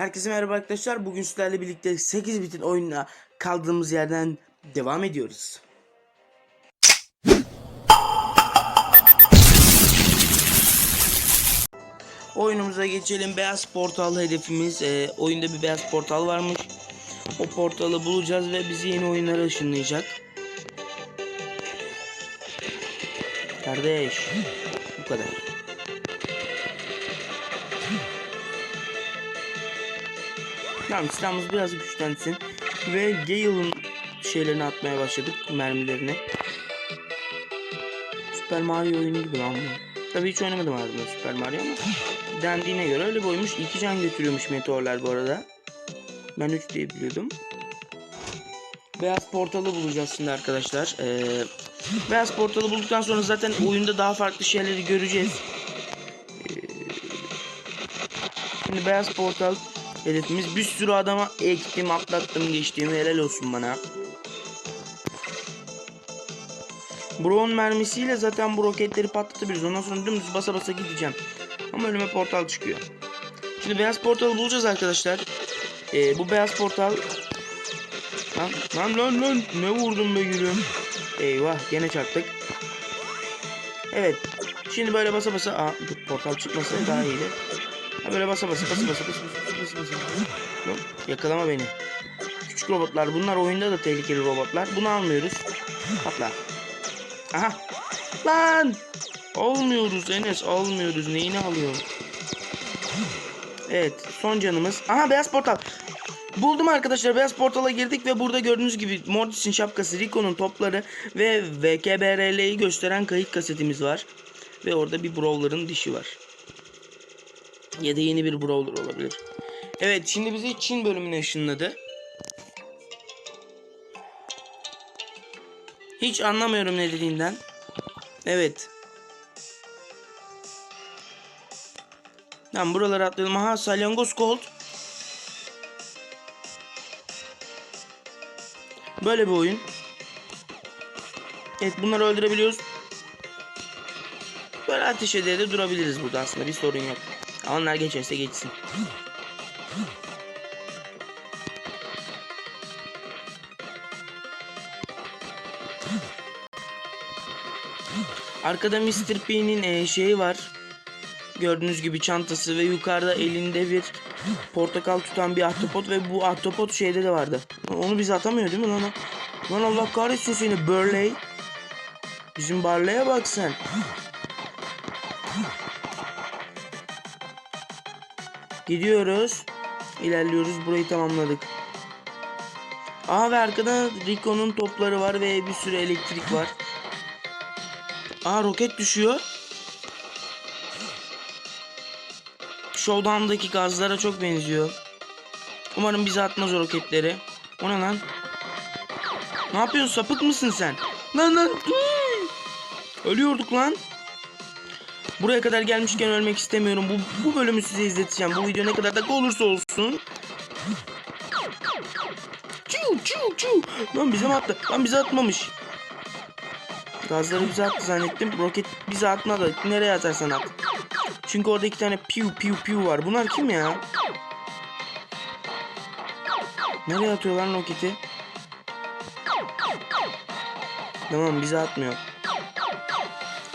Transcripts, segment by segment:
Herkese merhaba arkadaşlar. Bugün sizlerle birlikte 8 bitin oyununa kaldığımız yerden devam ediyoruz. Oyunumuza geçelim. Beyaz portal hedefimiz. Ee, oyunda bir beyaz portal varmış. O portalı bulacağız ve bizi yeni oyunlara ışınlayacak. Kardeş. Bu kadar. Tamam silahımız biraz güçlensin. Ve Gale'ın şeylerini atmaya başladık. Mermilerini. Super Mario oyunu gibi lan bu. Tabii hiç oynamadım aslında Super Mario ama. Dendiğine göre öyle bir oymuş. İki can götürüyormuş meteorlar bu arada. Ben 3 diye biliyordum. Beyaz portalı bulacağız şimdi arkadaşlar. Ee, beyaz portalı bulduktan sonra zaten oyunda daha farklı şeyleri göreceğiz. Ee, şimdi beyaz portal hedefimiz. Bir sürü adama ektim, atlattım, geçtiğimi helal olsun bana. Brown mermisiyle zaten bu roketleri patlatabiliriz. Ondan sonra dümdüz basa basa gideceğim. Ama önüme portal çıkıyor. Şimdi beyaz portalı bulacağız arkadaşlar. Ee, bu beyaz portal... Lan lan lan lan ne vurdum be gülüm. Eyvah gene çarptık. Evet. Şimdi böyle basa basa... Aa portal çıkmasa daha iyiydi. Ha böyle basa basa basa basa basa basa basa basa. Yok, yakalama beni. Küçük robotlar bunlar oyunda da tehlikeli robotlar. Bunu almıyoruz. Patla. Aha. Lan. Olmuyoruz Enes olmuyoruz. Neyini alıyorsun? Evet son canımız. Aha beyaz portal. Buldum arkadaşlar beyaz portala girdik ve burada gördüğünüz gibi Mortis'in şapkası, Rico'nun topları ve VKBRL'yi gösteren kayıt kasetimiz var. Ve orada bir Brawler'ın dişi var. Ya da yeni bir Brawler olabilir. Evet şimdi bizi Çin bölümüne ışınladı. Hiç anlamıyorum ne dediğinden. Evet. Tamam buraları atlayalım. Aha salyangoz Colt. Böyle bir oyun. Evet bunları öldürebiliyoruz. Böyle ateş ede de durabiliriz burada aslında bir sorun yok. Onlar geçerse geçsin. Arkada Mr. P'nin e, şeyi var. Gördüğünüz gibi çantası ve yukarıda elinde bir portakal tutan bir ahtapot ve bu ahtapot şeyde de vardı. Onu biz atamıyor değil mi lan? Lan Allah kahretsin seni Burley. Bizim Barley'e bak sen. Gidiyoruz. İlerliyoruz. Burayı tamamladık. Aha ve arkada Rico'nun topları var ve bir sürü elektrik var. Aa roket düşüyor. Showdown'daki gazlara çok benziyor. Umarım bize atmaz o roketleri. O ne lan? Ne yapıyorsun sapık mısın sen? Lan lan. Ölüyorduk lan. Buraya kadar gelmişken ölmek istemiyorum. Bu, bu bölümü size izleteceğim. Bu video ne kadar dakika olursa olsun. Çiu çiu çiu. Lan bize mi attı? Lan bize atmamış. Gazları bize attı zannettim. Roket bize atmadı. Nereye atarsan at. Çünkü orada iki tane piu piu piu var. Bunlar kim ya? Nereye atıyor lan roketi? Tamam bize atmıyor.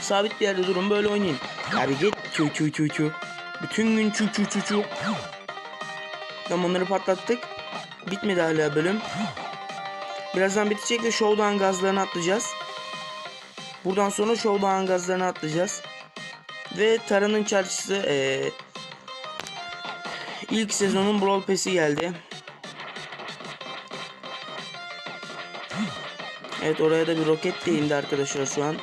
Sabit bir yerde durun böyle oynayın. Git çü çü çü çü. Bütün gün çü çü çü çü. Tamam onları patlattık. Bitmedi hala bölüm. Birazdan bitecek ve showdown gazlarını atlayacağız. Buradan sonra showdown gazlarını atlayacağız. Ve Tara'nın çarşısı eee ilk sezonun Brawl Pass'i geldi. Evet oraya da bir roket de indi arkadaşlar şu an.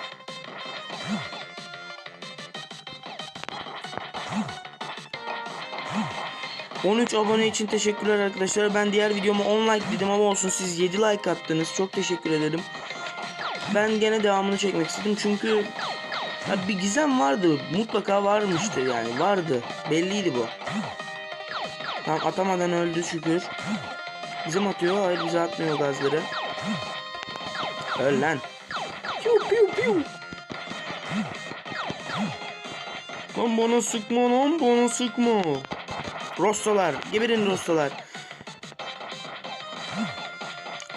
...13 abone için teşekkürler arkadaşlar. Ben diğer videoma 10 like dedim ama olsun siz 7 like attınız. Çok teşekkür ederim. Ben gene devamını çekmek istedim çünkü... Ya bir gizem vardı. Mutlaka varmıştı yani. Vardı. Belliydi bu. Tamam atamadan öldü şükür. Bizim atıyor. Hayır bize atmıyor gazları. Öl lan. Piu piu piu. Lan bana sıkma lan bana sıkma. Rostolar. Geberin Rostolar.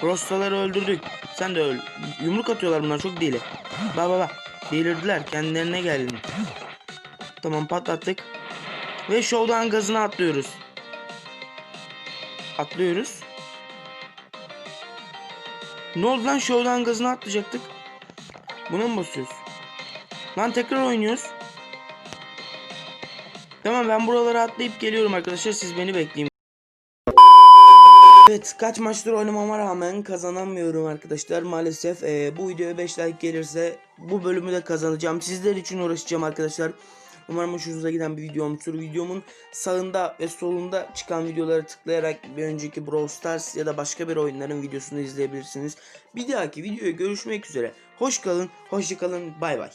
Rostoları öldürdük. Sen de öl. Yumruk atıyorlar bunlar çok deli. Bak bak bak. Delirdiler. Kendilerine geldi. Tamam patlattık. Ve showdown gazına atlıyoruz. Atlıyoruz. Ne oldu lan showdown gazına atlayacaktık. Buna mı basıyoruz? Lan tekrar oynuyoruz. Tamam ben buralara atlayıp geliyorum arkadaşlar. Siz beni bekleyin. Evet kaç maçtır oynamama rağmen kazanamıyorum arkadaşlar. Maalesef Ee, bu videoya 5 like gelirse bu bölümü de kazanacağım. Sizler için uğraşacağım arkadaşlar. Umarım hoşunuza giden bir video olmuştur. Videomun sağında ve solunda çıkan videoları tıklayarak bir önceki Brawl Stars ya da başka bir oyunların videosunu izleyebilirsiniz. Bir dahaki videoya görüşmek üzere. Hoş kalın hoşça kalın. Bay bay